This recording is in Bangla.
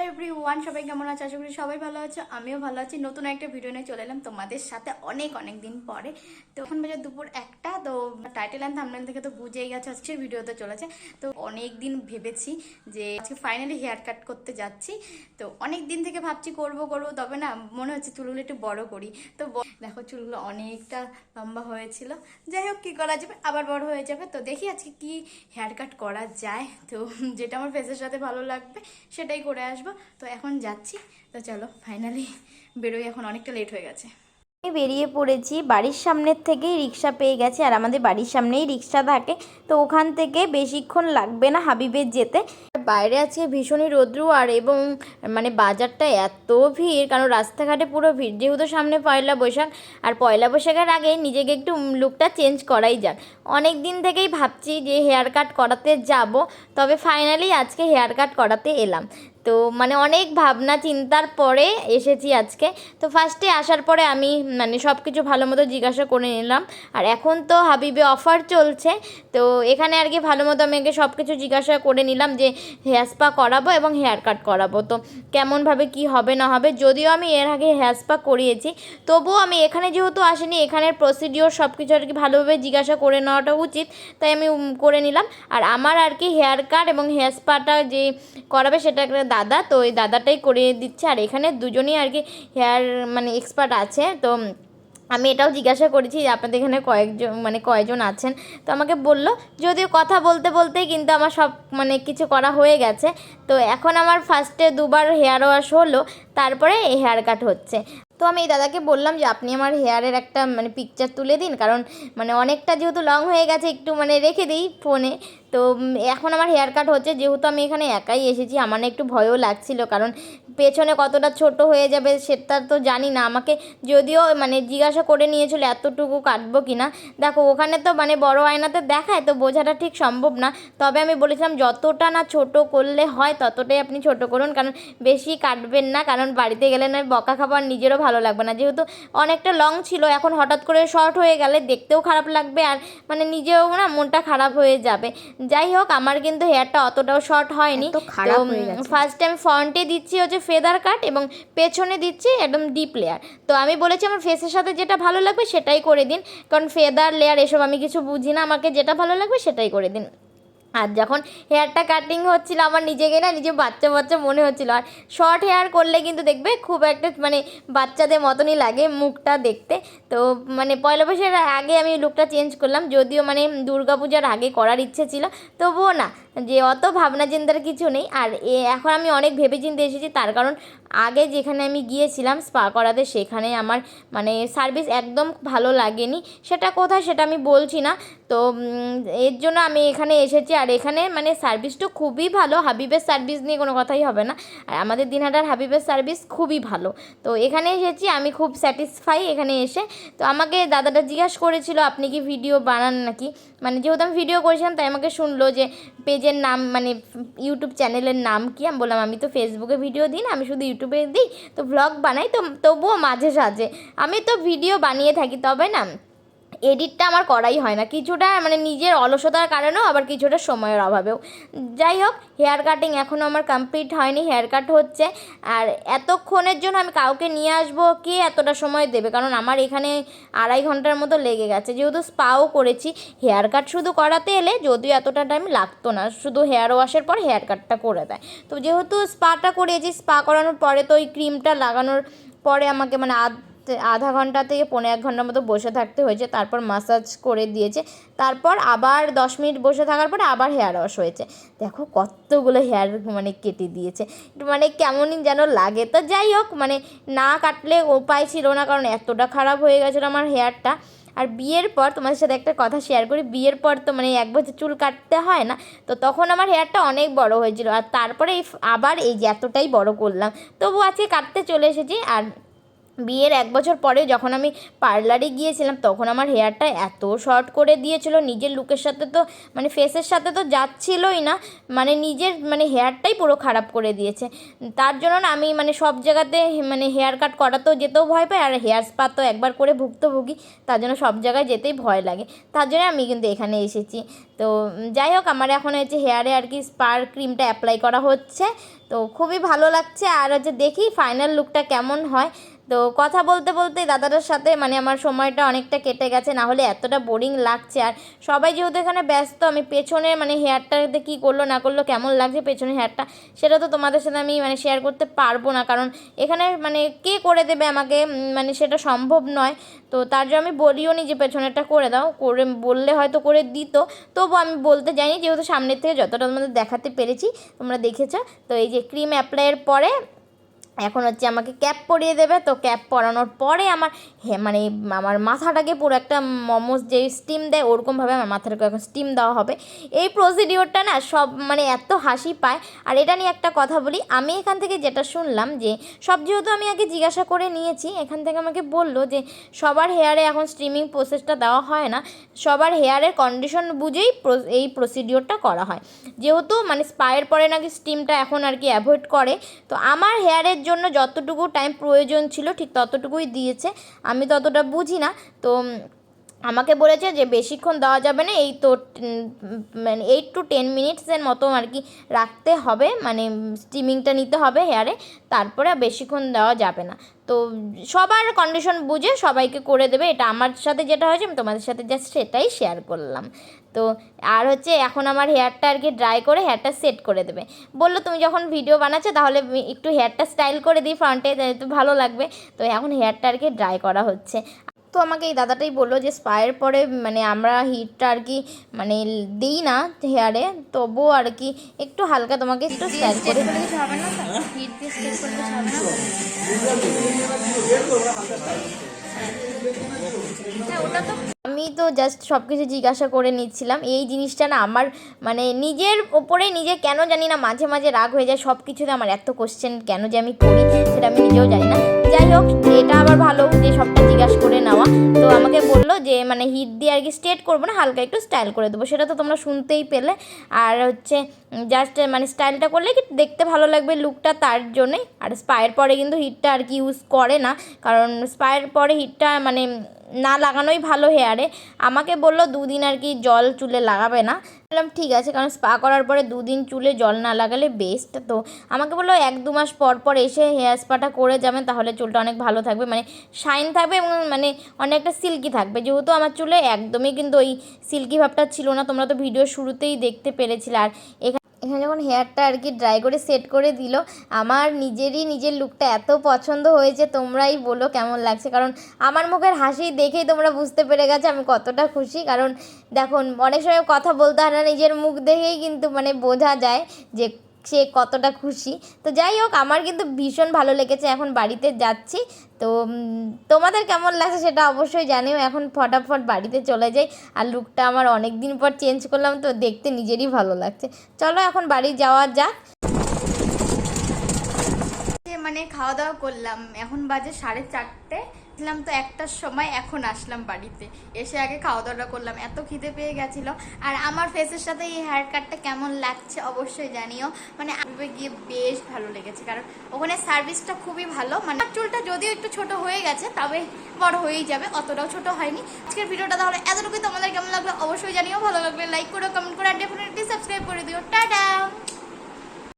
হ্যালো এভরি ওয়ান সবাই কেমন আছে? আশা করি সবাই ভালো আছে, আমিও ভালো আছি। নতুন একটা ভিডিও নিয়ে চলে এলাম তোমাদের সাথে অনেক অনেক দিন পরে। তো এখন বাজে দুপুর একটা, তো টাইটেল অ্যান্ড থামনেল থেকে তো বুঝেই গেছে আজকের ভিডিওতে চলেছে। তো অনেক দিন ভেবেছি যে আজকে ফাইনালি হেয়ার কাট করতে যাচ্ছি। তো অনেক দিন থেকে ভাবছি করব করব, তবে না, মনে হচ্ছে চুলগুলো একটু বড় করি। তো দেখো চুলগুলো অনেকটা লম্বা হয়েছিল। যাই হোক, কী করা যাবে? আবার বড় হয়ে যাবে। তো দেখি আজকে কি হেয়ার কাট করা যায়। তো যেটা আমার ফেসের সাথে ভালো লাগবে, সেটাই করে আসব। তো এখন যাচ্ছি। তো চলো ফাইনালি বেরোই, এখন অনেকটা লেট হয়ে গেছে। আমি বেরিয়ে পড়েছি, বাড়ির সামনের থেকেই রিক্সা পেয়ে গেছি, আর আমাদের বাড়ির সামনেই রিক্সা থাকে। তো ওখান থেকে বেশিক্ষণ লাগবে না হাবিবের যেতে। বাইরে আছে ভীষণই রৌদ্র, আর এবং মানে বাজারটা এত ভিড়, কারণ রাস্তাঘাটে পুরো ভিড়। যেহেতু সামনে পয়লা বৈশাখ, আর পয়লা বৈশাখের আগে নিজেকে একটু লুকটা চেঞ্জ করাই যাক। অনেক দিন থেকেই ভাবছি যে হেয়ার কাট করাতে যাব, তবে ফাইনালি আজকে হেয়ার কাট করাতে এলাম। তো মানে অনেক ভাবনা, চিন্তার পরে এসেছি আজকে। তো ফার্স্টে আসার পরে আমি মানে সব কিছু ভালো মতো জিজ্ঞাসা করে নিলাম। আর এখন তো হাবিবে অফার চলছে, তো এখানে আর কি ভালো মতো আমি আগে সব কিছু জিজ্ঞাসা করে নিলাম যে হেয়ার স্পা করাবো এবং হেয়ার কাট করাবো। তো কেমনভাবে কি হবে না হবে, যদিও আমি এর আগে হেয়ার স্পা করিয়েছি, তবুও আমি এখানে যেহেতু আসিনি, এখানের প্রসিডিওর সব কিছু আর কি ভালোভাবে জিজ্ঞাসা করে নেওয়াটা উচিত, তাই আমি করে নিলাম। আর আমার আর কি হেয়ার কাট এবং হেয়ার স্পাটা যে করাবে সেটা একটা দাদা, তো ওই দাদাটাই করে দিচ্ছে। আর এখানে দুজনেই আর কি হেয়ার মানে এক্সপার্ট আছে। তো আমি এটাও জিজ্ঞাসা করেছি আপনাদের এখানে কয়েকজন মানে কয়জন আছেন? তো আমাকে বলল, যদিও কথা বলতে বলতেই কিন্তু আমার সব মানে কিছু করা হয়ে গেছে। তো এখন আমার ফার্স্টে দুবার হেয়ার ওয়াশ হলো, তারপরে হেয়ার কাট হচ্ছে। তো আমি এই দাদাকে বললাম, যে আপনি আমার হেয়ারের একটা মানে পিকচার তুলে দিন। কারণ মানে অনেকটা যেহেতু লং হয়ে গেছে, একটু মানে রেখে দিই ফোনে তো এখন আমার হেয়ার কাট হচ্ছে, যেহেতু আমি এখানে একাই এসেছি, আমার একটু ভয়ও লাগছিল, কারণ পেছনে কতটা ছোট হয়ে যাবে সেটা তো জানি না। আমাকে যদিও মানে জিজ্ঞাসা করে নিয়েছিল এতটুকু কাটবো কি না দেখো, ওখানে তো মানে বড় আয়নাতে দেখায়, তো বোঝাটা ঠিক সম্ভব না। তবে আমি বলেছিলাম, যতটা না ছোট করলে হয়, ততটাই আপনি ছোট করুন, কারণ বেশি কাটবেন না, কারণ বাড়িতে গেলে না বকা খাবার নিজেরও ভালো লাগবে না। যেহেতু অনেকটা লং ছিল, এখন হঠাৎ করে শর্ট হয়ে গেলে দেখতেও খারাপ লাগবে, আর মানে নিজেও না, মনটা খারাপ হয়ে যাবে। যাই হোক আমার কিন্তু হেয়ারটা অতটাও শর্ট হয়নি। তো। ফার্স্ট টাইম ফ্রন্টে দিচ্ছি হচ্ছে ফেদার কাট এবং পেছনে দিচ্ছি একদম ডিপ লেয়ার তো আমি বলেছি আমার ফেসের সাথে যেটা ভালো লাগবে সেটাই করে দিন। কারণ ফেদার লেয়ার এসব আমি কিছু বুঝি না আমাকে যেটা ভালো লাগবে সেটাই করে দিন। আর যখন হেয়ারটা কাটিং হচ্ছিল, আমার নিজেকে না নিজে বাচ্চা বাচ্চা মনে হচ্ছিল। আর শর্ট হেয়ার করলে কিন্তু দেখবে খুব একটা মানে বাচ্চাদের মতনই লাগে মুখটা দেখতে। তো মানে পয়লা বৈশাখের আগে আমি লুকটা চেঞ্জ করলাম, যদিও মানে দুর্গাপূজার আগে করার ইচ্ছে ছিল, তবুও না। যে অত ভাবনা চিন্তার কিছু নেই। আর এ এখন আমি অনেক ভেবে চিন্তে এসেছি, তার কারণ আগে যেখানে আমি গিয়েছিলাম স্পা করাতে, সেখানে আমার মানে সার্ভিস একদম ভালো লাগেনি। সেটা কোথায় সেটা আমি বলছি না। তো এর জন্য আমি এখানে এসেছি। আর এখানে মানে সার্ভিসটা খুবই ভালো। হাবিবের সার্ভিস নিয়ে কোনো কথাই হবে না। আর আমাদের দিনহাটার হাবিবের সার্ভিস খুবই ভালো। তো এখানে এসেছি, আমি খুব স্যাটিসফাই এখানে এসে। তো আমাকে দাদাটা জিজ্ঞাসা করেছিল, আপনি কি ভিডিও বানান নাকি? মানে যেহেতু আমি ভিডিও করেছিলাম, তাই আমাকে শুনলো যে পেজের নাম মানে ইউটিউব চ্যানেলের নাম কি? আমি বললাম, আমি তো ফেসবুকে ভিডিও দিই না, আমি শুধু ইউটিউবে দিই, তো ব্লগ বানাই, তো, তবুও মাঝে সাঝে। আমি তো ভিডিও বানিয়ে থাকি, তবে না এডিটটা আমার করাই হয় না। কিছুটা মানে নিজের অলসতার কারণেও আবার কিছুটা সময়ের অভাবেও। যাই হোক হেয়ার কাটিং এখনও আমার কমপ্লিট হয়নি হেয়ার কাট হচ্ছে। আর এতক্ষণের জন্য আমি কাউকে নিয়ে আসব কে এতটা সময় দেবে? কারণ আমার এখানে আড়াই ঘণ্টার মতো লেগে গেছে। যেহেতু স্পাও করেছি হেয়ার কাট শুধু করাতে এলে যদিও এতটা টাইম লাগতো না। শুধু হেয়ার ওয়াশের পর হেয়ার কাটটা করে দেয়। তো যেহেতু স্পাটা করিয়েছি স্পা করানোর পরে তো ওই ক্রিমটা লাগানোর পরে আমাকে মানে আধ আধা ঘণ্টা থেকে পনেরো এক ঘণ্টার মতো বসে থাকতে হয়েছে, তারপর মাসাজ করে দিয়েছে, তারপর আবার দশ মিনিট বসে থাকার পরে আবার হেয়ার ওয়াশ হয়েছে। দেখো কতগুলো হেয়ার মানে কেটে দিয়েছে। মানে কেমনই যেন লাগে। তো যাই হোক মানে না কাটলে উপায় ছিল না, কারণ এতটা খারাপ হয়ে গেছিল আমার হেয়ারটা আর বিয়ের পর তোমাদের সাথে একটা কথা শেয়ার করি, বিয়ের পর তো মানে এক বছর চুল কাটতে হয় না, তো তখন আমার হেয়ারটা অনেক বড় হয়েছিল। আর তারপরে আবার এই যে এতটাই বড় করলাম তবু আজকে কাটতে চলে এসেছি। আর বিয়ের এক বছর পরে যখন আমি পার্লারে গিয়েছিলাম, তখন আমার হেয়ারটা এত শর্ট করে দিয়েছিল। নিজের লুকের সাথে তো মানে ফেসের সাথে তো যাচ্ছিলই না। মানে নিজের মানে হেয়ারটাই পুরো খারাপ করে দিয়েছে। তার জন্য না আমি মানে সব জায়গাতে মানে হেয়ার কাট করাতেও যেতেও ভয় পাই, আর হেয়ার স্পা তো একবার করে ভুক্তভোগী। তার জন্য সব জায়গায় যেতেই ভয় লাগে। তার জন্য আমি কিন্তু এখানে এসেছি। তো যাই হোক, আমার এখন হচ্ছে হেয়ারে আর কি স্পার ক্রিমটা অ্যাপ্লাই করা হচ্ছে। তো খুবই ভালো লাগছে। আর হচ্ছে দেখি ফাইনাল লুকটা কেমন হয়। তো কথা বলতে বলতে দাদাটার সাথে মানে আমার সময়টা অনেকটা কেটে গেছে, না হলে এতটা বোরিং লাগছে। আর সবাই যেহেতু এখানে ব্যস্ত, আমি পেছনে মানে হেয়ারটাতে কী করল, না করল, কেমন লাগছে পেছনের হেয়ারটা সেটা তো তোমাদের সাথে আমি মানে শেয়ার করতে পারব না। কারণ এখানে মানে কে করে দেবে আমাকে? মানে সেটা সম্ভব নয়। তো তার জন্য আমি বলিও নি যে পেছনেরটা করে দাও। করে বললে হয়তো করে দিত। তবু আমি বলতে যাইনি, যেহেতু সামনের থেকে যতটা তোমাদের দেখাতে পেরেছি, তোমরা দেখেছ। তো এই যে ক্রিম অ্যাপ্লাইয়ের পরে এখন হচ্ছে আমাকে ক্যাপ পরিয়ে দেবে। তো ক্যাপ পরানোর পরে আমার হে মানে আমার মাথাটাকে পুরো একটা মোমোস যে স্টিম দেয়, ওরকমভাবে আমার মাথাটাকে এখন স্টিম দেওয়া হবে। এই প্রসিডিওরটা না সব মানে এত হাসি পায়। আর এটা নিয়ে একটা কথা বলি, আমি এখান থেকে যেটা শুনলাম যে সব যেহেতু আমি আগে জিজ্ঞাসা করে নিয়েছি, এখান থেকে আমাকে বলল যে সবার হেয়ারে এখন স্ট্রিমিং প্রসেসটা দেওয়া হয় না। সবার হেয়ারের কন্ডিশন বুঝেই এই প্রসিডিওরটা করা হয়। যেহেতু মানে স্পায়ের পরে নাকি স্টিমটা এখন আর কি অ্যাভয়েড করে। তো আমার হেয়ারের জন্য যতটুকু টাইম প্রয়োজন ছিল, ঠিক ততটুকুই দিয়েছে। আমি ততটা বুঝি না। তো আমাকে বলেছে যে বেশিক্ষণ দেওয়া যাবে না, এই তো মানে এইট টু টেন মিনিটসের মতো আর কি রাখতে হবে। মানে স্টিমিংটা নিতে হবে হেয়ারে তারপরে বেশিক্ষণ দেওয়া যাবে না। তো, সবার কন্ডিশন বুঝে সবাইকে করে দেবে। এটা আমার সাথে যেটা হয়েছে, আমি তোমাদের সাথে জাস্ট সেটাই শেয়ার করলাম। তো আর হচ্ছে এখন আমার হেয়ারটা আর কি ড্রাই করে হেয়ারটা সেট করে দেবে। বলল, তুমি যখন ভিডিও বানাচ্ছো তাহলে একটু হেয়ারটা স্টাইল করে দিই ফ্রন্টে তো ভালো লাগবে। তো এখন হেয়ারটা আর কি ড্রাই করা হচ্ছে। তো আমাকে এই দাদাটাই বলল যে স্পায়ের পরে মানে আমরা হিটটা আর কি মানে দিই না হেয়ারে, তবুও আর কি একটু হালকা তোমাকে একটু স্টাইল করে হ্যাঁ ওটা তো আমি তো জাস্ট সব কিছু জিজ্ঞাসা করে নিচ্ছিলাম, এই জিনিসটা না আমার মানে নিজের ওপরে নিজে কেন জানি না মাঝে মাঝে রাগ হয়ে যায় সব কিছুতে আমার এত কোশ্চেন কেন যে আমি করি সেটা আমি নিজেও জানি না। যাই হোক, এটা আবার ভালো যে সবটা জিজ্ঞাসা করে নেওয়া। তো আমাকে বলল যে মানে হিট দিয়ে আর কি স্ট্রেট করব না, হালকা একটু স্টাইল করে দেবো, সেটা তো তোমরা শুনতেই পেলে। আর হচ্ছে জাস্ট মানে স্টাইলটা করলে কি দেখতে ভালো লাগবে লুকটা তার জন্যে। আর স্পায়ের পরে কিন্তু হিটটা আর কি ইউজ করে না, কারণ স্পায়ের পরে হিটটা মানে না লাগানোই ভালো হেয়ারে। আমাকে বলল, দুদিন আর কি জল চুলে লাগাবে না। বললাম, ঠিক আছে, কারণ স্পা করার পরে দুদিন চুলে জল না লাগালে বেস্ট তো। আমাকে বলল, এক দু মাস পর পর এসে হেয়ার স্পাটা করে যাবেন, তাহলে চুলটা অনেক ভালো থাকবে। মানে শাইন থাকবে এবং মানে অনেকটা সিল্কি থাকবে। যেহেতু আমার চুলে একদমই কিন্তু ওই সিল্কি ভাবটা ছিল না, তোমরা তো ভিডিও শুরুতেই দেখতে পেরেছিলে। আর এখানে এখানে যখন হেয়ারটা আর কি ড্রাই করে সেট করে দিল, আমার নিজেরই নিজের লুকটা এত পছন্দ হয়েছে, তোমরাই বলো কেমন লাগছে। কারণ আমার মুখের হাসি দেখেই তোমরা বুঝতে পেরে গেছো আমি কতটা খুশি। কারণ দেখুন, অনেক সময় কথা বলতে হয় না, নিজের মুখ দেখেই কিন্তু মানে বোঝা যায় যে সে কতটা খুশি। তো যাই হোক, আমার কিন্তু ভীষণ ভালো লেগেছে, এখন বাড়িতে যাচ্ছি। তো তোমাদের কেমন লাগছে সেটা অবশ্যই জানিও, এখন ফটাফট বাড়িতে চলে যাই। আর লুকটা আমার অনেক দিন পর চেঞ্জ করলাম, তো দেখতে নিজেরই ভালো লাগছে। চলো এখন বাড়ি যাওয়া যাক। মানে খাওয়া দাওয়া করলাম, এখন বাজে সাড়ে চারটে। ছিলাম তো একটার সময় এখন আসলাম বাড়িতে। এসে আগে খাওয়া দাওয়া করলাম, এত খিদে পেয়ে গেছিল। আর আমার ফেসের সাথে এই হেয়ার কাটটা কেমন লাগছে অবশ্যই জানিও। মানে আমি গিয়ে বেশ ভালো লেগেছে, কারণ ওখানে সার্ভিসটা খুবই ভালো। মানে চুলটা যদিও একটু ছোট হয়ে গেছে, তবে বড় হয়েই যাবে, অতটাও ছোট হয়নি। আজকের ভিডিওটা তাহলে এতটুকুই। তোমাদের কেমন লাগল অবশ্যই জানিও। ভালো লাগলে লাইক করো কমেন্ট করো আর ডেফিনেটলি সাবস্ক্রাইব করে দিও। টাটা!